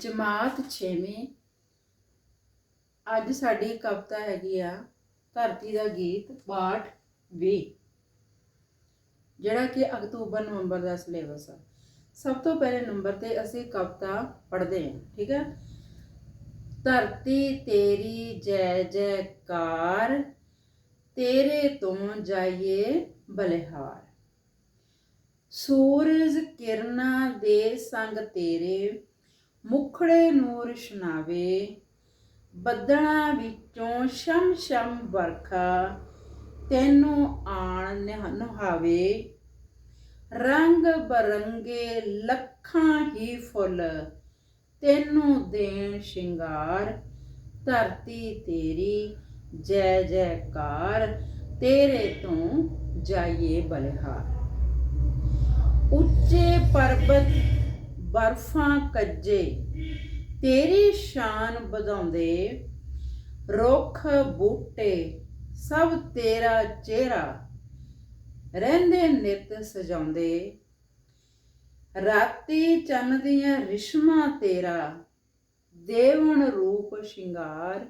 ਜਮਾਤ 6ਵੀਂ ਅੱਜ ਸਾਡੀ ਕਵਿਤਾ ਹੈਗੀ ਆ, ਧਰਤੀ ਦਾ ਗੀਤ ਪਾਠ 20 ਜਿਹੜਾ ਕਿ ਅਕਤੂਬਰ, ਨਵੰਬਰ ਦਾ ਸਿਲੇਬਸ ਆ। ਸਭ ਤੋਂ ਪਹਿਲੇ ਨੰਬਰ ਤੇ ਅਸੀਂ ਕਵਿਤਾ ਪੜ੍ਹਦੇ ਹਾਂ, ਠੀਕ ਹੈ? ਧਰਤੀ ਤੇਰੀ ਜੈ ਜੈਕਾਰ, ਤੇਰੇ ਤੋਂ ਜਾਈਏ ਬਲਿਹਾਰ। ਸੂਰਜ ਕਿਰਨਾਂ ਦੇ ਸੰਗ ਤੇਰੇ ਮੁਖੜੇ ਨੂੰ ਰਸ਼ਨਾਵੇ ਬੱਦਲਾਂ ਵਿੱਚੋਂ ਸ਼ਮ ਸ਼ਮ ਵਰਖਾ, ਤੈਨੂੰ ਆਣ ਨਿਹ- ਰੰਗ ਬਰੰਗੇ ਲੱਖਾਂ ਹੀ ਫੁੱਲ, ਤੈਨੂੰ ਦੇਣ ਸ਼ਿੰਗਾਰ। ਧਰਤੀ ਤੇਰੀ, ਜੈ ਜੈਕਾਰ, ਤੇਰੇ ਤੋਂ ਜਾਈਏ ਬਲਿਹਾਰ। ਉੱਚੇ ਪਰਬਤ ਬਰਫਾਂ ਕੱਜੇ, ਤੇਰੀ ਸ਼ਾਨ ਵਧਾਉਂਦੇ ਰੁੱਖ ਬੂਟੇ, ਸਭ ਤੇਰਾ ਚਿਹਰਾ ਰਹਿੰਦੇ ਨਿਤ ਸਜਾਉਂਦੇ। ਰਾਤੀ ਚੰਨ ਦੀਆਂ ਰਿਸ਼ਮਾਂ ਤੇਰਾ ਦੇਵਨ ਰੂਪ ਸ਼ਿੰਗਾਰ।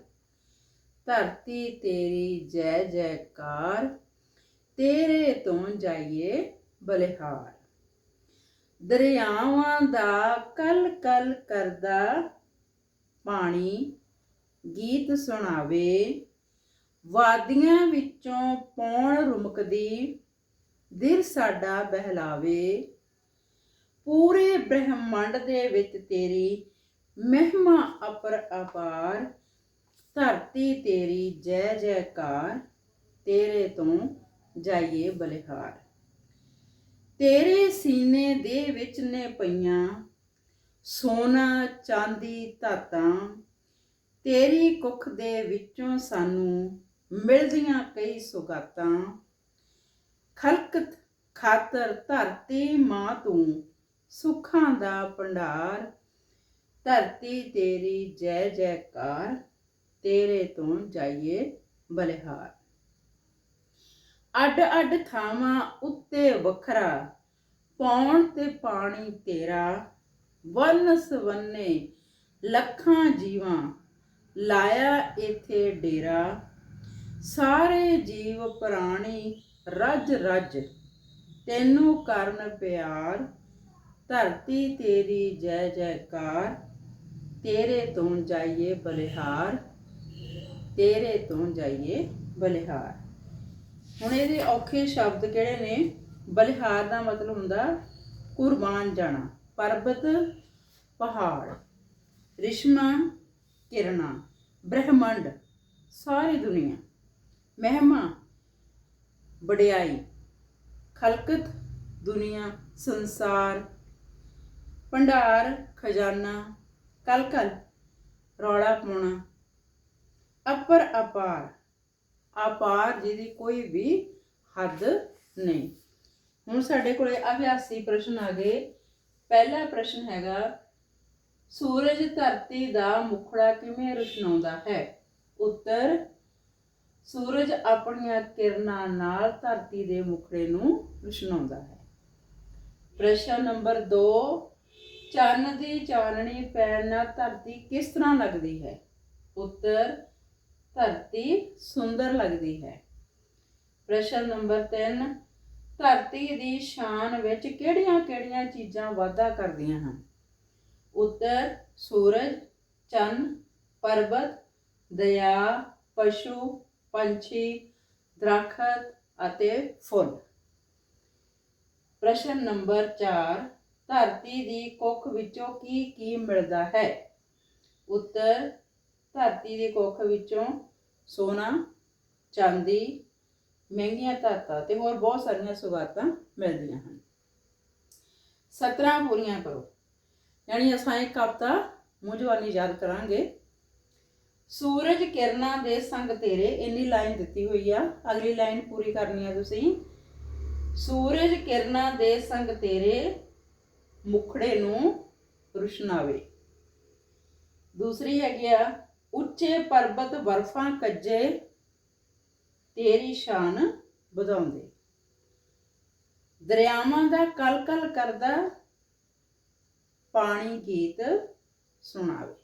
ਧਰਤੀ ਤੇਰੀ ਜੈ ਜੈਕਾਰ, ਤੇਰੇ ਤੋਂ ਜਾਈਏ ਬਲਿਹਾਰ। ਦਰਿਆਵਾਂ ਦਾ ਕਲ ਕਲ ਕਰਦਾ ਪਾਣੀ ਗੀਤ ਸੁਣਾਵੇ। ਵਾਦੀਆਂ ਵਿੱਚੋਂ ਪੌਣ ਰੁਮਕਦੀ ਦਿਲ ਸਾਡਾ ਬਹਿਲਾਵੇ। ਪੂਰੇ ਬ੍ਰਹਿਮੰਡ ਦੇ ਵਿੱਚ ਤੇਰੀ ਮਹਿਮਾ ਅਪਰ ਅਪਾਰ, ਧਰਤੀ ਤੇਰੀ ਜੈ ਜੈਕਾਰ, ਤੇਰੇ ਤੋਂ ਜਾਈਏ ਬਲਿਹਾਰ। ਤੇਰੇ ਸੀਨੇ ਦੇ ਵਿੱਚ ਨੇ ਪਈਆਂ ਸੋਨਾ ਚਾਂਦੀ ਧਾਤਾਂ। ਤੇਰੀ ਕੁੱਖ ਦੇ ਵਿੱਚੋਂ ਸਾਨੂੰ ਮਿਲਦੀਆਂ ਕਈ ਸੁਗਾਤਾਂ। ਖਲਕਤ ਖਾਤਰ ਧਰਤੀ ਮਾਂ ਤੂੰ, ਸੁੱਖਾਂ ਦਾ ਭੰਡਾਰ। ਧਰਤੀ ਤੇਰੀ ਜੈ ਜੈਕਾਰ, ਤੇਰੇ ਤੋਂ ਜਾਈਏ ਬਲਿਹਾਰ। ਅੱਡ ਅੱਡ ਥਾਵਾਂ ਉੱਤੇ ਵੱਖਰਾ, ਪੌਣ ਤੇ ਪਾਣੀ ਤੇਰਾ, ਵਨ ਸਵੰਨੇ ਲੱਖਾਂ ਜੀਵਾਂ, ਲਾਇਆ ਇਥੇ ਡੇਰਾ। ਸਾਰੇ ਜੀਵ ਪ੍ਰਾਣੀ ਰੱਜ ਰੱਜ, ਤੈਨੂੰ ਕਰਨ ਪਿਆਰ, ਧਰਤੀ ਤੇਰੀ ਜੈ ਜੈਕਾਰ, ਤੇਰੇ ਤੋਂ ਜਾਈਏ ਬਲਿਹਾਰ, ਤੇਰੇ ਤੋਂ ਜਾਈਏ ਬਲਿਹਾਰ। ਹੁਣ ਇਹਦੇ ਔਖੇ ਸ਼ਬਦ ਕਿਹੜੇ ਨੇ? ਬਲਿਹਾਰ ਦਾ ਮਤਲਬ ਹੁੰਦਾ ਕੁਰਬਾਨ ਜਾਣਾ, ਪਰਬਤ, ਪਹਾੜ, ਰਿਸ਼ਮਾ ਕਿਰਨਾ ਬ੍ਰਹਿਮੰਡ, ਸਾਰੀ ਦੁਨੀਆ। ਮਹਿਮਾ, ਵਡਿਆਈ, ਖਲਕਤ, ਦੁਨੀਆ, ਸੰਸਾਰ, ਭੰਡਾਰ, ਖਜ਼ਾਨਾ ਕਲ ਕਲ ਰੌਲਾ ਪਾਉਣਾ, ਅਪਰ ਅਪਾਰ। ਅਪਾਰ ਜਿਹਦੀ ਕੋਈ ਵੀ ਹੱਦ ਨਹੀਂ। ਹੁਣ ਸਾਡੇ ਕੋਲੇ ਅਭਿਆਸੀ ਪ੍ਰਸ਼ਨ ਆ ਗਏ। ਪਹਿਲਾ ਪ੍ਰਸ਼ਨ ਹੈਗਾ, ਸੂਰਜ ਧਰਤੀ ਦਾ ਮੁਖੜਾ ਕਿਵੇਂ ਰੁਸ਼ਨਾਉਂਦਾ ਹੈ? ਉੱਤਰ, ਸੂਰਜ ਆਪਣੀਆਂ ਕਿਰਨਾਂ ਨਾਲ ਧਰਤੀ ਦੇ ਮੁਖੜੇ ਨੂੰ ਰੁਸ਼ਨਾਉਂਦਾ ਹੈ। ਪ੍ਰਸ਼ਨ ਨੰਬਰ 2 ਚੰਨ ਦੀ ਚਾਨਣੀ ਪੈਣ ਨਾਲ ਧਰਤੀ ਕਿਸ ਤਰ੍ਹਾਂ ਲੱਗਦੀ ਹੈ? ਉੱਤਰ ਧਰਤੀ ਸੁੰਦਰ ਲੱਗਦੀ ਹੈ। ਪ੍ਰਸ਼ਨ ਨੰਬਰ 3 ਧਰਤੀ ਦੀ ਸ਼ਾਨ ਵਿੱਚ ਕਿਹੜੀਆਂ-ਕਿਹੜੀਆਂ ਚੀਜ਼ਾਂ ਵਾਧਾ ਕਰਦੀਆਂ ਹਨ? ਉੱਤਰ, ਸੂਰਜ, ਚੰਨ, ਪਰਬਤ ਦਰਿਆ ਪਸ਼ੂ, ਪੰਛੀ, ਦਰਖਤ ਅਤੇ ਫੁੱਲ। ਪ੍ਰਸ਼ਨ ਨੰਬਰ 4 ਧਰਤੀ ਦੀ ਕੁੱਖ ਵਿੱਚੋਂ ਕੀ ਕੀ ਮਿਲਦਾ ਹੈ? ਉੱਤਰ ਧਰਤੀ ਦੀ ਕੁੱਖ ਵਿੱਚੋਂ ਸੋਨਾ, ਚਾਂਦੀ, ਮਹਿੰਗੀਆਂ ਧਾਤਾਂ ਤੇ ਹੋਰ ਬਹੁਤ ਸਾਰੀਆਂ ਸੁਗਾਤਾਂ ਮਿਲਦੀਆਂ ਹਨ। 17 ਪੂਰੀਆਂ ਕਰੋ। ਯਾਨੀ ਅਸਾਂ ਇੱਕ ਹਫਤਾ ਮੂੰਹ ਯਾਦ ਕਰਾਂਗੇ। ਸੂਰਜ ਕਿਰਨਾਂ ਦੇ ਸੰਗ ਤੇਰੇ ਇੰਨੀ ਲਾਈਨ ਦਿੱਤੀ ਹੋਈ ਆ। ਅਗਲੀ ਲਾਈਨ ਪੂਰੀ ਕਰਨੀ ਆ ਤੁਸੀਂ। ਸੂਰਜ ਕਿਰਨਾਂ ਦੇ ਸੰਗ ਤੇਰੇ ਮੁਖੜੇ ਨੂੰ ਰੁਸ਼ਨਾਵੇ। ਦੂਸਰੀ ਹੈਗੀ ਆ ਉੱਚੇ ਪਰਬਤ ਬਰਫਾਂ ਕੱਜੇ ਤੇਰੀ ਸ਼ਾਨ ਵਧਾਉਂਦੇ। ਦਰਿਆਵਾਂ ਦਾ ਕਲ-ਕਲ ਕਰਦਾ ਪਾਣੀ ਗੀਤ ਸੁਣਾਵੇ।